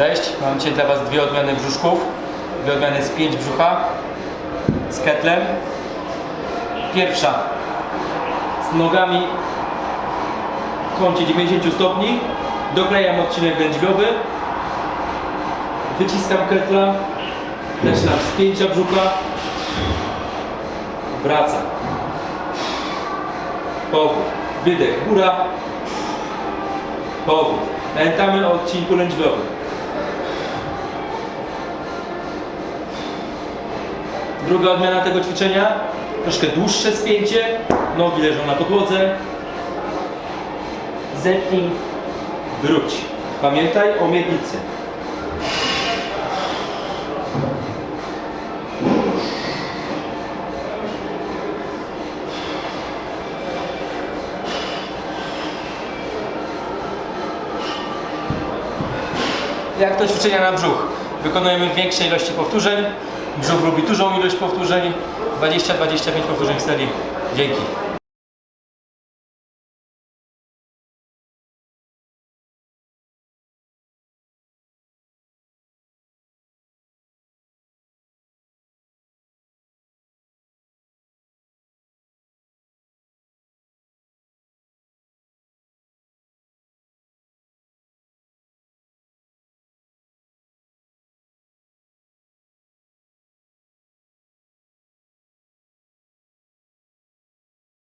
Cześć, mam dzisiaj dla Was dwie odmiany brzuszków. Dwie odmiany z pięć brzucha z ketlem. Pierwsza z nogami w kącie 90 stopni. Doklejam odcinek lędźwiowy. Wyciskam ketla. Zaczynam z pięcia brzucha. Wracam. Powód. Wydech. Góra. Powód. Pamiętamy o odcinku lędźwiowym. Druga odmiana tego ćwiczenia, troszkę dłuższe spięcie, nogi leżą na podłodze. Zepnij, wróć. Pamiętaj o miednicy. Jak to ćwiczenia na brzuch? Wykonujemy większe ilości powtórzeń. Brzuch lubi dużą ilość powtórzeń. 20-25 powtórzeń w serii. Dzięki.